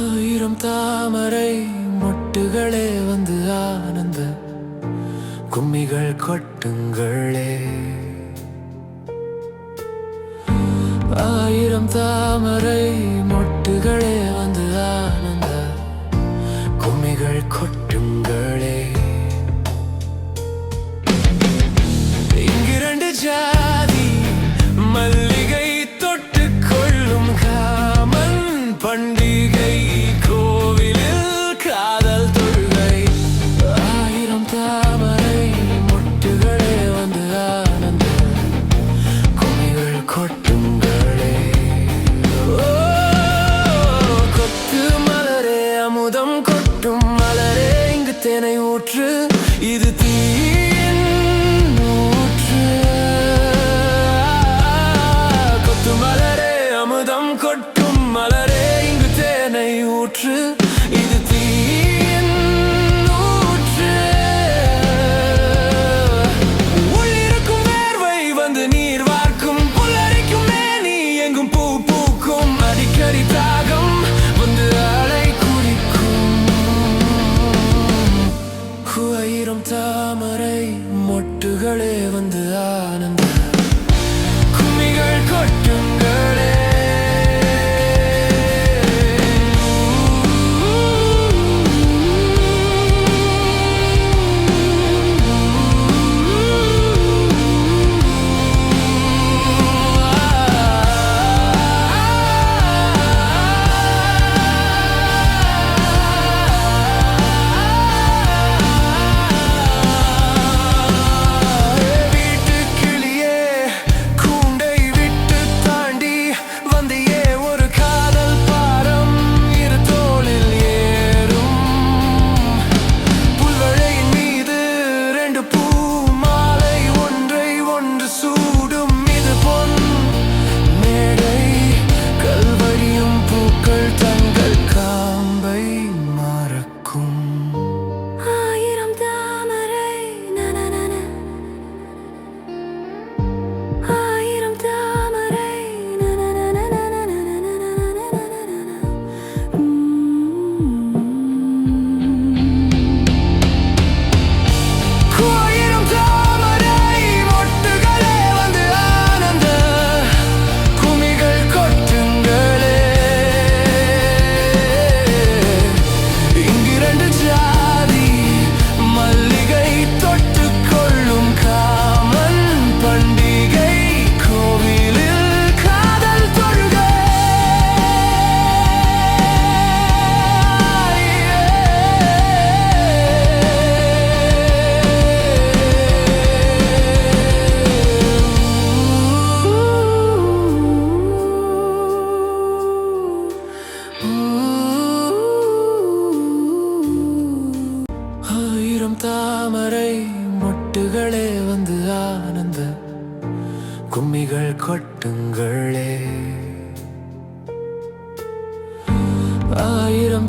ஆயிரம் தாமரை மொட்டுகளே வந்து ஆனந்த கும்மிகள் கொட்டுங்களே. ஆயிரம் தாமரை மொட்டுகளே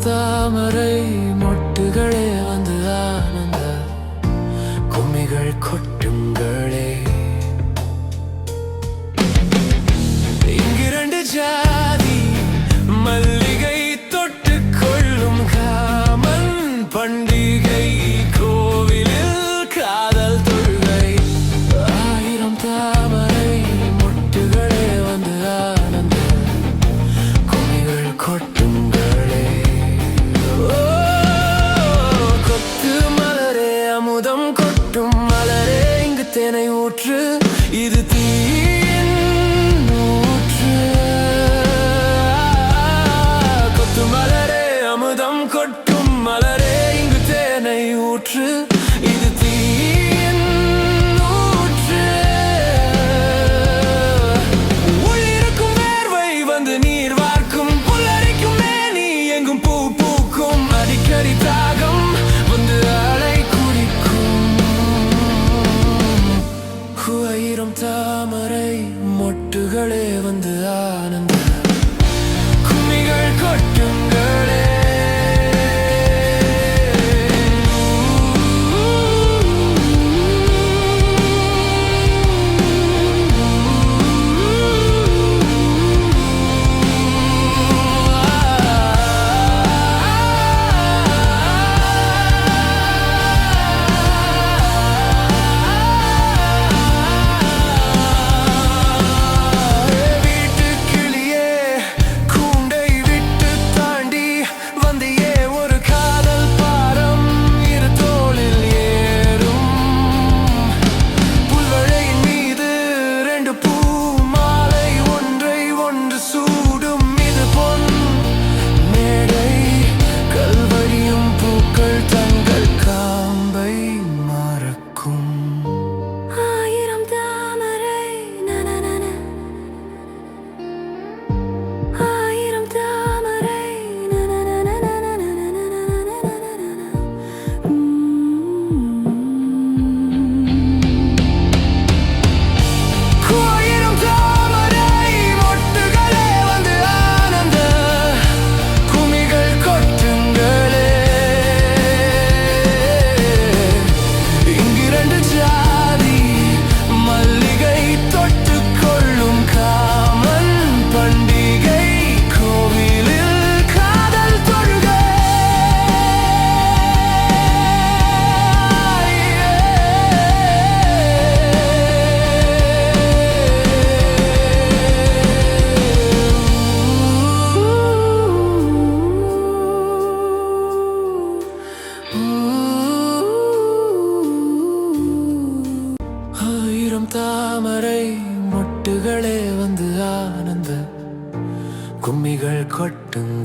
tam என ஊற்று இது தீ தாமரை மொட்டுகளே வந்து ஆனந்த கும்மிகள் கொட்டும்